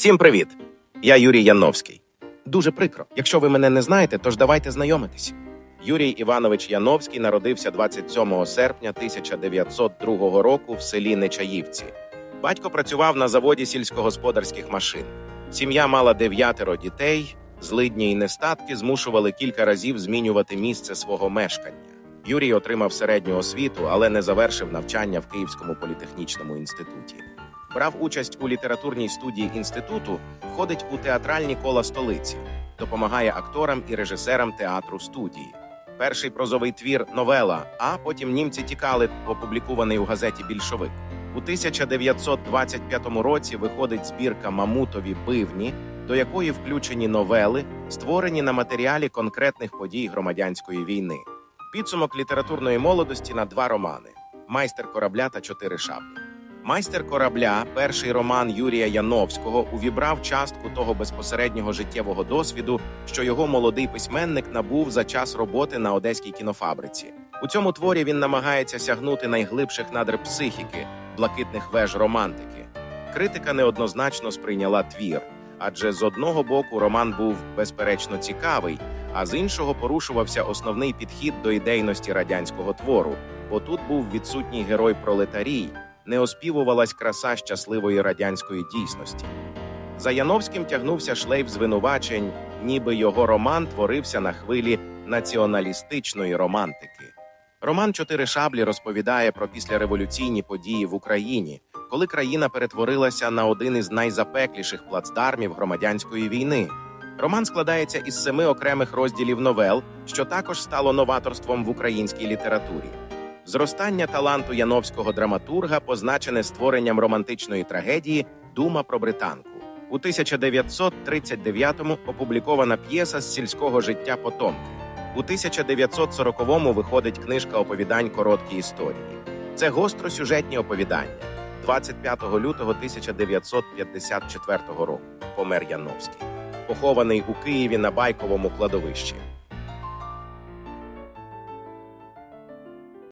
Всім привіт! Я Юрій Яновський. Дуже прикро. Якщо ви мене не знаєте, тож давайте знайомитись. Юрій Іванович Яновський народився 27 серпня 1902 року в селі Нечаївці. Батько працював на заводі сільськогосподарських машин. Сім'я мала дев'ятеро дітей. Злидні і нестатки змушували кілька разів змінювати місце свого мешкання. Юрій отримав середню освіту, але не завершив навчання в Київському політехнічному інституті. Брав участь у літературній студії інституту, ходить у театральні кола столиці, допомагає акторам і режисерам театру студії. Перший прозовий твір новела, а потім німці тікали, опублікований у газеті Більшовик. У 1925 році виходить збірка Мамутові бивні, до якої включені новели, створені на матеріалі конкретних подій громадянської війни. Підсумок літературної молодості на два романи: Майстер корабля та чотири шаблі. Майстер корабля, перший роман Юрія Яновського, увібрав частку того безпосереднього життєвого досвіду, що його молодий письменник набув за час роботи на одеській кінофабриці. У цьому творі він намагається сягнути найглибших надр психіки, блакитних веж романтики. Критика неоднозначно сприйняла твір, адже з одного боку роман був безперечно цікавий, а з іншого порушувався основний підхід до ідейності радянського твору, бо тут був відсутній герой пролетарій, не оспівувалась краса щасливої радянської дійсності. За Яновським тягнувся шлейф звинувачень, ніби його роман творився на хвилі націоналістичної романтики. Роман Чотири шаблі розповідає про післяреволюційні події в Україні, коли країна перетворилася на один із найзапекліших плацдармів громадянської війни. Роман складається із семи окремих розділів новел, що також стало новаторством в українській літературі. Зростання таланту яновського драматурга позначене створенням романтичної трагедії Дума про британку. У 1939-му опублікована п'єса з сільського життя потомки. У 1940-му виходить книжка оповідань Короткі історії. Це гостросюжетні оповідання. 25 лютого 1954 року помер Яновський, похований у Києві на байковому кладовищі.